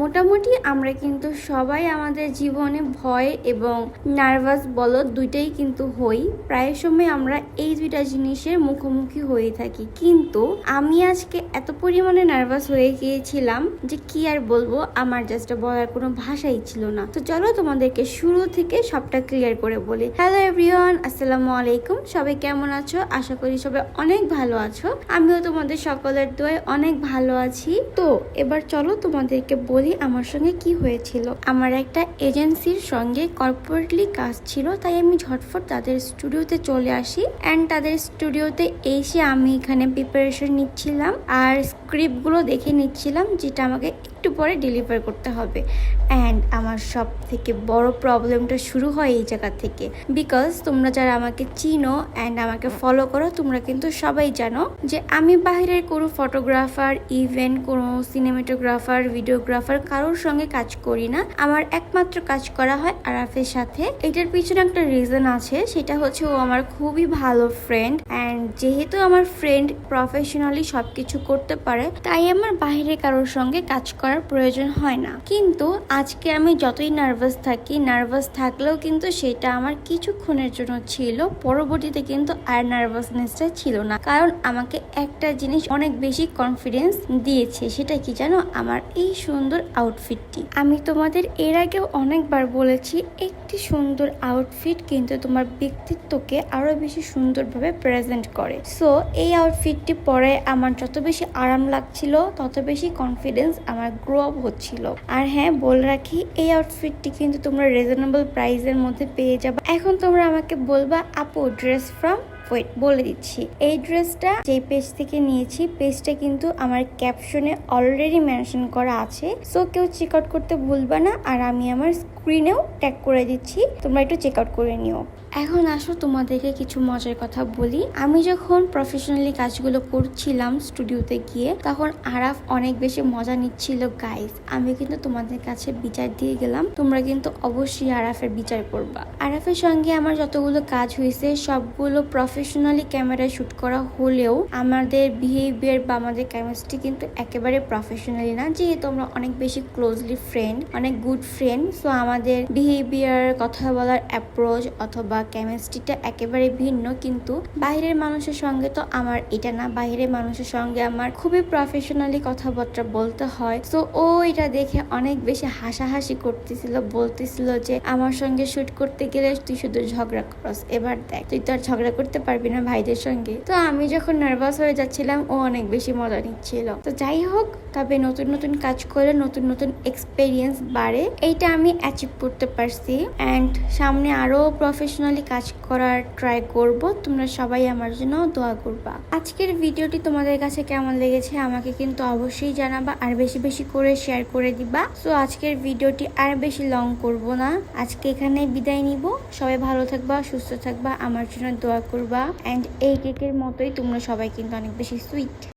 মোটামুটি আমরা কিন্তু সবাই আমাদের জীবনে ভয় এবং নার্ভাস বলো দুইটাই কিন্তু হই। প্রায় সময় আমরা এই দুইটা জিনিসের মুখোমুখি হয়ে থাকি। কিন্তু আমি আজকে এত পরিমাণে নার্ভাস হয়ে গিয়েছিলাম যে কি আর বলব, আমার জাস্ট বলার কোনো ভাষাই ছিল না। তো চলো তোমাদেরকে শুরু থেকে সবটা ক্লিয়ার করে বলি। হ্যালো এভরিওয়ান আসসালামু আলাইকুম। সবাই কেমন আছো? আশা করি সবাই অনেক ভালো আছো। আমিও তোমাদের সকলের দোয়ায় অনেক ভালো আছি। তো এবার চলো তোমাদেরকে বলি আমার সঙ্গে কি হয়েছিল? আমার একটা এজেন্সির সঙ্গে কর্পোরেটলি কাজ ছিল, তাই আমি ঝটফট তাদের স্টুডিওতে চলে আসি। অ্যান্ড তাদের স্টুডিওতে এসে আমি এখানে প্রিপারেশন নিচ্ছিলাম আর স্ক্রিপ্টগুলো দেখে নিচ্ছিলাম, যেটা আমাকে একটু পরে ডেলিভার করতে হবে। অ্যান্ড আমার সব থেকে বড় প্রবলেমটা শুরু হয় এই জায়গা থেকে। বিকজ তোমরা যারা আমাকে চিনো অ্যান্ড আমাকে ফলো করো, তোমরা কিন্তু সবাই জানো যে আমি বাইরের কোনো ফটোগ্রাফার ইভেন কোনো সিনেমাটোগ্রাফার ভিডিওগ্রাফার কারোর সঙ্গে কাজ করি না। আমার একমাত্র কাজ করা হয় আরাফের সাথে। এটার পিছনে একটা রিজন আছে, সেটা হচ্ছে ও আমার খুবই ভালো ফ্রেন্ড অ্যান্ড যেহেতু আমার ফ্রেন্ড প্রফেশনালি সবকিছু করতে পারে, তাই আমার বাইরে কারোর সঙ্গে কাজ করার প্রয়োজন হয় না। কিন্তু আজকে আমি যতই নার্ভাস থাকি নার্ভাস থাকলেও কিন্তু সেটা আমার কিছুক্ষণের জন্য ছিল, পরবর্তীতে কিন্তু আর নার্ভাসনেসটা ছিল না। কারণ আমাকে একটা জিনিস অনেক বেশি কনফিডেন্স দিয়েছে, সেটা কি জানো? আমার এই সুন্দর আউটফিটটি আমি তোমাদের এর আগেও অনেকবার বলেছি, একটি সুন্দর আউটফিট কিন্তু তোমার ব্যক্তিত্বকে আরও বেশি সুন্দরভাবে প্রেজেন্ট করে। সো এই আউটফিটটি পরে আমার যত বেশি আরাম লাগছিল, তত বেশি কনফিডেন্স আমার গ্রো আপ হচ্ছিল। আর হ্যাঁ বলে রাখি, এই আউটফিটটি কিন্তু তোমরা রিজনেবল প্রাইসের মধ্যে পেয়ে যাবে। এখন তোমরা আমাকে বলবা, আপু ড্রেস ফ্রম ওয়েট বলে দিচ্ছি। এই ড্রেসটা যে পেজ থেকে নিয়েছি পেজটা কিন্তু আমার ক্যাপশনে অলরেডি মেনশন করা আছে। সো কেউ চেক আউট করতে ভুলবা না, আর আমি আমার স্ক্রিনেও ট্যাগ করে দিচ্ছি। তোমরা একটু চেক আউট করে নিও। এখন আসো তোমাদেরকে কিছু মজার কথা বলি। আমি যখন প্রফেশনালি কাজগুলো করছিলাম স্টুডিওতে গিয়ে, তখন আরাফ অনেক বেশি মজা নিচ্ছিল। গাইস আমি কিন্তু তোমাদের কাছে বিচার দিয়ে গেলাম। তোমরা কিন্তু অবশ্যই আরাফের বিচার করবা। আরাফের সঙ্গে আমার যতগুলো কাজ হয়েছে, সবগুলো প্রফেশনালি ক্যামেরায় শুট করা হলেও আমাদের বিহেভিয়ার বা আমাদের কেমিস্ট্রি কিন্তু একেবারে প্রফেশনালি না। যেহেতু আমরা অনেক বেশি ক্লোজলি ফ্রেন্ড অনেক গুড ফ্রেন্ড সো আমাদের বিহেভিয়ার কথা বলার অ্যাপ্রোচ অথবা কেমিস্ট্রিটা একেবারে ভিন্ন, কিন্তু বাইরের মানুষের সঙ্গে তো আমার এটা না। বাইরের মানুষের সঙ্গে আমার খুবই প্রফেশনালি কথাবার্তা বলতে হয়। সো ও এটা দেখে অনেক বেশি হাসাহাসি করতেছিল, বলতেছিল যে, আমার সঙ্গে শুট করতে গেলে তুই শুধু ঝগড়া করস, এবার দেখ, তুই তো আর ঝগড়া করতে পারবি না ভাইদের সঙ্গে। তো আমি যখন নার্ভাস হয়ে যাচ্ছিলাম, ও অনেক বেশি মজা নিচ্ছিল। তো যাই হোক, তবে নতুন নতুন কাজ করে নতুন নতুন এক্সপেরিয়েন্স বাড়ে, এইটা আমি অ্যাচিভ করতে পারছি। অ্যান্ড সামনে আরও প্রফেশনালি কাজ করার ট্রাই করব। তোমরা সবাই আমার জন্য দোয়া করবা। আজকের ভিডিওটি তোমাদের কাছে কেমন লেগেছে, আমাকে কিন্তু অবশ্যই জানাবা। আর বেশি বেশি করে শেয়ার করে দিবা। সো আজকের ভিডিওটি আর বেশি লং করব না। আজকে এখানে বিদায় নিব। সবাই ভালো থাকবা, সুস্থ থাকবা। আমার জন্য দোয়া করবা। অ্যান্ড এই কেকের মতোই তোমরা সবাই কিন্তু অনেক বেশি সুইট